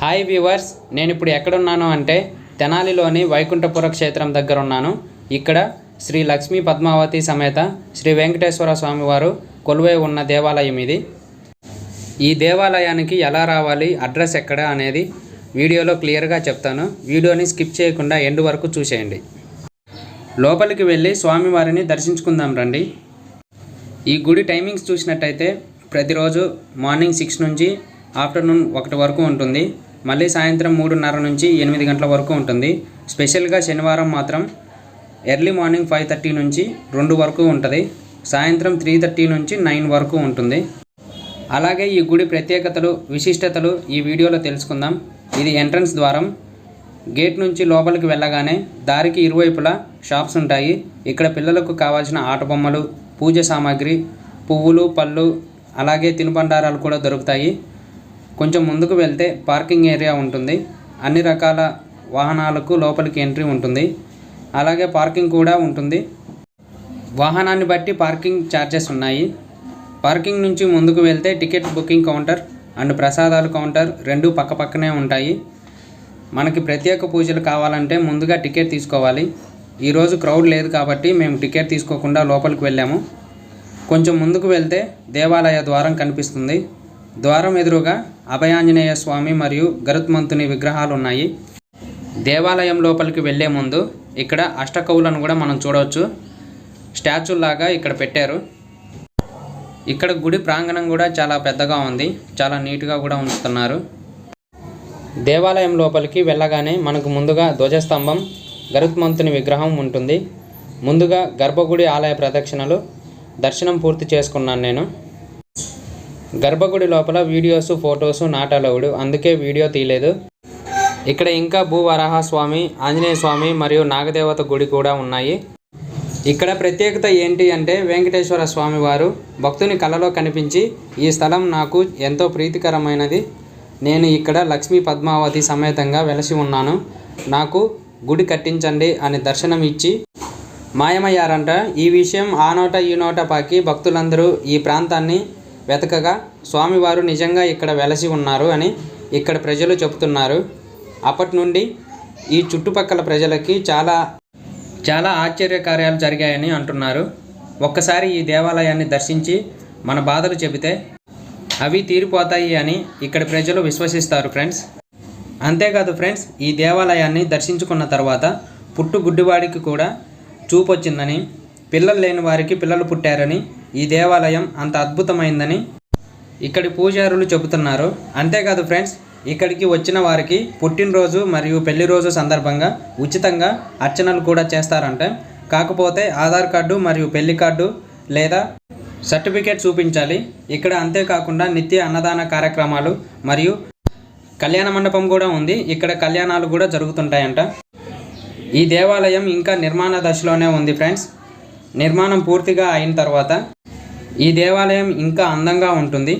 Hi viewers నేను ఇప్పుడు ఎక్కడున్నాను అంటే తెనాలిలోని వైకుంఠపుర క్షేత్రం దగ్గర ఉన్నాను ఇక్కడ శ్రీ లక్ష్మీ పద్మావతి సమేత శ్రీ వెంకటేశ్వర స్వామివారు కొలువై ఉన్న దేవాలయం ఇది. ఈ దేవాలయానికి ఎలా రావాలి అడ్రస్ ఎక్కడ అనేది వీడియోలో క్లియర్గా చెప్తాను. వీడియోని స్కిప్ చేయకుండా ఎండ్ వరకు చూసేయండి. లోపలికి వెళ్ళి స్వామివారిని దర్శించుకుందాం రండి. ఈ గుడి టైమింగ్స్ చూసినట్టయితే ప్రతిరోజు మార్నింగ్ సిక్స్ నుంచి ఆఫ్టర్నూన్ ఒకటి వరకు ఉంటుంది. మళ్ళీ సాయంత్రం మూడున్నర నుంచి ఎనిమిది గంటల వరకు ఉంటుంది. స్పెషల్గా శనివారం మాత్రం ఎర్లీ మార్నింగ్ ఫైవ్ థర్టీ నుంచి రెండు వరకు ఉంటుంది. సాయంత్రం త్రీ థర్టీ నుంచి నైన్ వరకు ఉంటుంది. అలాగే ఈ గుడి ప్రత్యేకతలు విశిష్టతలు ఈ వీడియోలో తెలుసుకుందాం. ఇది ఎంట్రన్స్ ద్వారం. గేట్ నుంచి లోపలికి వెళ్ళగానే దారికి ఇరువైపులా షాప్స్ ఉంటాయి. ఇక్కడ పిల్లలకు కావాల్సిన ఆట బొమ్మలు పూజ సామాగ్రి పువ్వులు పళ్ళు అలాగే తినుబండారాలు కూడా దొరుకుతాయి. కొంచెం ముందుకు వెళ్తే పార్కింగ్ ఏరియా ఉంటుంది. అన్ని రకాల వాహనాలకు లోపలికి ఎంట్రీ ఉంటుంది. అలాగే పార్కింగ్ కూడా ఉంటుంది. వాహనాన్ని బట్టి పార్కింగ్ ఛార్జెస్ ఉన్నాయి. పార్కింగ్ నుంచి ముందుకు వెళ్తే టికెట్ బుకింగ్ కౌంటర్ అండ్ ప్రసాదాలు కౌంటర్ రెండు పక్కపక్కనే ఉంటాయి. మనకి ప్రత్యేక పూజలు కావాలంటే ముందుగా టికెట్ తీసుకోవాలి. ఈరోజు క్రౌడ్ లేదు కాబట్టి మేము టికెట్ తీసుకోకుండా లోపలికి వెళ్ళాము. కొంచెం ముందుకు వెళ్తే దేవాలయ ద్వారం కనిపిస్తుంది. ద్వారం ఎదురుగా అభయాంజనేయ స్వామి మరియు గరుత్మంతుని విగ్రహాలు ఉన్నాయి దేవాలయం లోపలికి వెళ్ళే ముందు ఇక్కడ అష్టకవులను కూడా మనం చూడవచ్చు. స్టాచ్యూలాగా ఇక్కడ పెట్టారు. ఇక్కడ గుడి ప్రాంగణం కూడా చాలా పెద్దగా ఉంది. చాలా నీట్గా కూడా ఉంచుతున్నారు. దేవాలయం లోపలికి వెళ్ళగానే మనకు ముందుగా ధ్వజస్తంభం గరుత్మంతుని విగ్రహం ఉంటుంది. ముందుగా గర్భగుడి ఆలయ ప్రదక్షిణలు. దర్శనం పూర్తి చేసుకున్నాను నేను. గర్భగుడి లోపల వీడియోస్ ఫొటోస్ నాట్ అలౌడ్ అందుకే వీడియో తీయలేదు. ఇక్కడ ఇంకా భూవరాహ స్వామి ఆంజనేయ స్వామి మరియు నాగదేవత గుడి కూడా ఉన్నాయి. ఇక్కడ ప్రత్యేకత ఏంటి అంటే వెంకటేశ్వర స్వామి వారు భక్తుని కలలో కనిపించి ఈ స్థలం నాకు ఎంతో ప్రీతికరమైనది. నేను ఇక్కడ లక్ష్మీ పద్మావతి సమేతంగా వెలసి ఉన్నాను. నాకు గుడి కట్టించండి అని దర్శనం ఇచ్చి మాయమయ్యారంట. ఈ విషయం ఆ నోట ఈ నోట పాకి భక్తులందరూ ఈ ప్రాంతాన్ని వెతకగా స్వామివారు నిజంగా ఇక్కడ వెలసి ఉన్నారు అని ఇక్కడ ప్రజలు చెబుతున్నారు. అప్పటి నుండి ఈ చుట్టుపక్కల ప్రజలకి చాలా చాలా ఆశ్చర్యకార్యాలు జరిగాయని అంటున్నారు. ఒక్కసారి ఈ దేవాలయాన్ని దర్శించి మన బాధలు చెబితే అవి తీరిపోతాయి అని ఇక్కడ ప్రజలు విశ్వసిస్తారు ఫ్రెండ్స్. అంతేకాదు ఫ్రెండ్స్ ఈ దేవాలయాన్ని దర్శించుకున్న తర్వాత పుట్టు గుడ్డివాడికి కూడా చూపొచ్చిందని పిల్లలు లేని వారికి పిల్లలు పుట్టారని ఈ దేవాలయం అంత అద్భుతమైందని ఇక్కడి పూజారులు చెబుతున్నారు. అంతేకాదు ఫ్రెండ్స్ ఇక్కడికి వచ్చిన వారికి పుట్టినరోజు మరియు పెళ్ళి రోజు సందర్భంగా ఉచితంగా అర్చనలు కూడా చేస్తారంట. కాకపోతే ఆధార్ కార్డు మరియు పెళ్ళి కార్డు లేదా సర్టిఫికేట్ చూపించాలి. ఇక్కడ అంతేకాకుండా నిత్య అన్నదాన కార్యక్రమాలు మరియు కళ్యాణ మండపం కూడా ఉంది. ఇక్కడ కళ్యాణాలు కూడా జరుగుతుంటాయంట. ఈ దేవాలయం ఇంకా నిర్మాణ దశలోనే ఉంది ఫ్రెండ్స్. నిర్మాణం పూర్తిగా అయిన తర్వాత ఈ దేవాలయం ఇంకా అందంగా ఉంటుంది.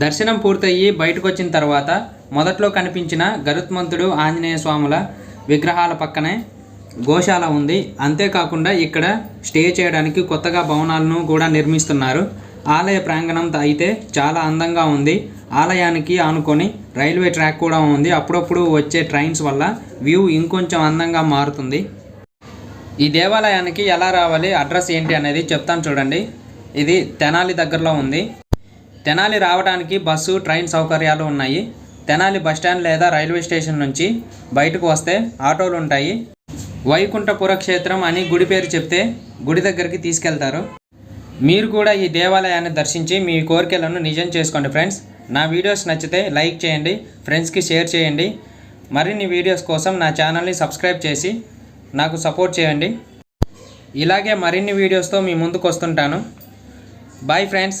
దర్శనం పూర్తయ్యి బయటకు వచ్చిన తర్వాత మొదట్లో కనిపించిన గరుత్మంతుడు ఆంజనేయ స్వాముల విగ్రహాల పక్కనే గోశాల ఉంది. అంతేకాకుండా ఇక్కడ స్టే చేయడానికి కొత్తగా భవనాలను కూడా నిర్మిస్తున్నారు. ఆలయ ప్రాంగణం అయితే చాలా అందంగా ఉంది. ఆలయానికి ఆనుకొని రైల్వే ట్రాక్ కూడా ఉంది. అప్పుడప్పుడు వచ్చే ట్రైన్స్ వల్ల వ్యూ ఇంకొంచెం అందంగా మారుతుంది. ఈ దేవాలయానికి ఎలా రావాలి అడ్రస్ ఏంటి అనేది చెప్తాను చూడండి. ఇది తెనాలి దగ్గరలో ఉంది. తెనాలి రావడానికి బస్సు ట్రైన్ సౌకర్యాలు ఉన్నాయి. తెనాలి బస్టాండ్ లేదా రైల్వే స్టేషన్ నుంచి బయటకు వస్తే ఆటోలు ఉంటాయి. వైకుంఠపుర క్షేత్రం అని గుడి పేరు చెప్తే గుడి దగ్గరికి తీసుకెళ్తారు. మీరు కూడా ఈ దేవాలయాన్ని దర్శించి మీ కోరికలను నిజం చేసుకోండి ఫ్రెండ్స్. నా వీడియోస్ నచ్చితే లైక్ చేయండి ఫ్రెండ్స్కి షేర్ చేయండి. మరిన్ని వీడియోస్ కోసం నా ఛానల్ని సబ్స్క్రైబ్ చేసి నాకు సపోర్ట్ చేయండి. ఇలాగే మరిన్ని వీడియోస్తో మీ ముందుకు వస్తుంటాను. Bye friends